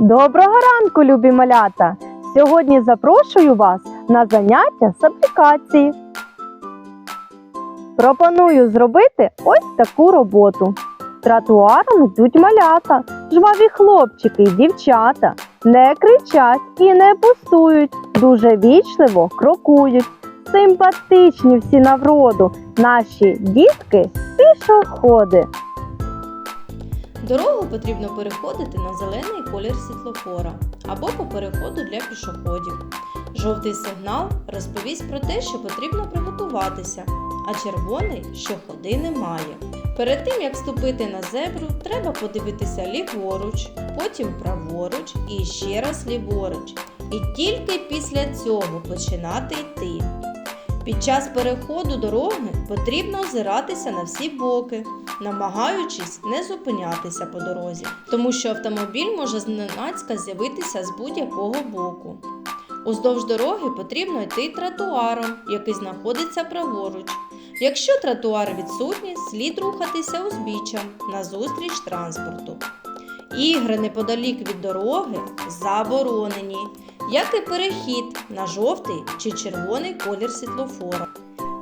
Доброго ранку, любі малята! Сьогодні запрошую вас на заняття з аплікації. Пропоную зробити ось таку роботу. Тротуаром йдуть малята, жваві хлопчики й дівчата. Не кричать і не пустують, дуже вічливо крокують. Симпатичні всі навроду, наші дітки пішоходи. Дорогу потрібно переходити на зелений колір світлофора або по переходу для пішоходів. Жовтий сигнал розповість про те, що потрібно приготуватися, а червоний, що ходи немає. Перед тим як вступити на зебру, треба подивитися ліворуч, потім праворуч і ще раз ліворуч. І тільки після цього починати йти. Під час переходу дороги потрібно озиратися на всі боки, намагаючись не зупинятися по дорозі, тому що автомобіль може зненацька з'явитися з будь-якого боку. Уздовж дороги потрібно йти тротуаром, який знаходиться праворуч. Якщо тротуар відсутній, слід рухатися узбіччям назустріч транспорту. Ігри неподалік від дороги заборонені, як і перехід на жовтий чи червоний колір світлофора.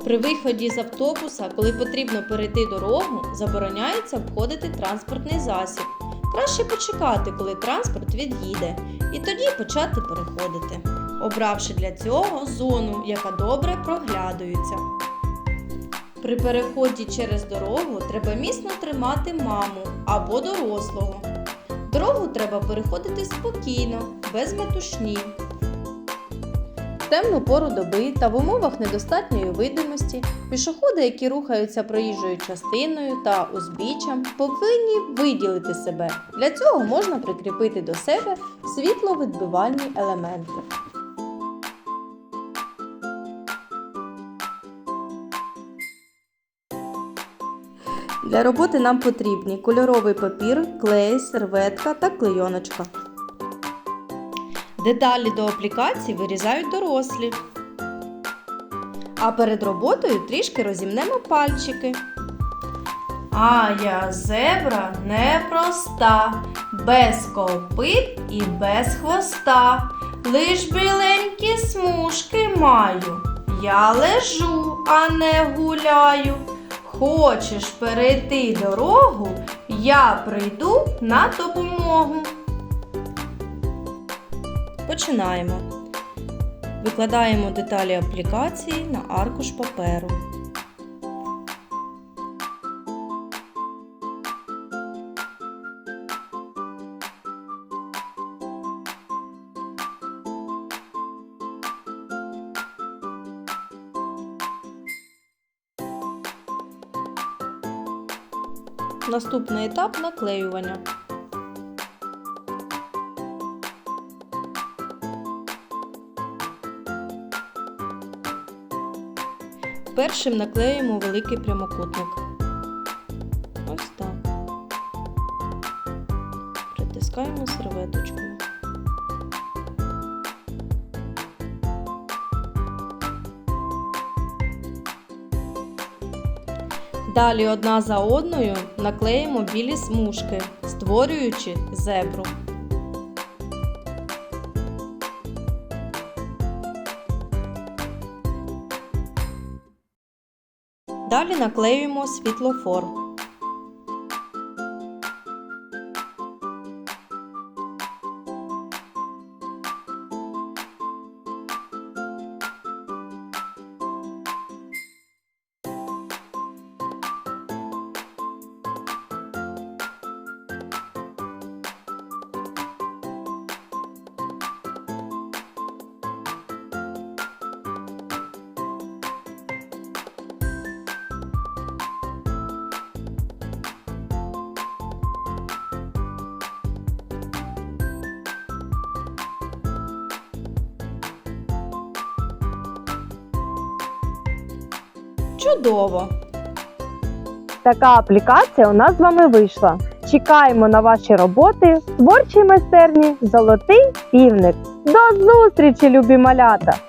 При виході з автобуса, коли потрібно перейти дорогу, забороняється обходити транспортний засіб. Краще почекати, коли транспорт від'їде, і тоді почати переходити, обравши для цього зону, яка добре проглядується. При переході через дорогу треба міцно тримати маму або дорослого. Дорогу треба переходити спокійно, без метушні. В темну пору доби та в умовах недостатньої видимості пішоходи, які рухаються проїжджою частиною та узбіччям, повинні виділити себе. Для цього можна прикріпити до себе світловідбивальні елементи. Для роботи нам потрібні кольоровий папір, клей, серветка та клейоночка. Деталі до аплікації вирізають дорослі. А перед роботою трішки розімнемо пальчики. А я зебра непроста, без копит і без хвоста. Лиш біленькі смужки маю. Я лежу, а не гуляю. Хочеш перейти дорогу, я прийду на допомогу. Починаємо. Викладаємо деталі аплікації на аркуш паперу. Наступний етап наклеювання. Першим наклеїмо великий прямокутник. Ось так. Притискаємо серветочкою. Далі одна за одною наклеїмо білі смужки, створюючи зебру. Далі наклеюємо світлофор. Чудово! Така аплікація у нас з вами вийшла. Чекаємо на ваші роботи в творчій майстерні Золотий півник. До зустрічі, любі малята!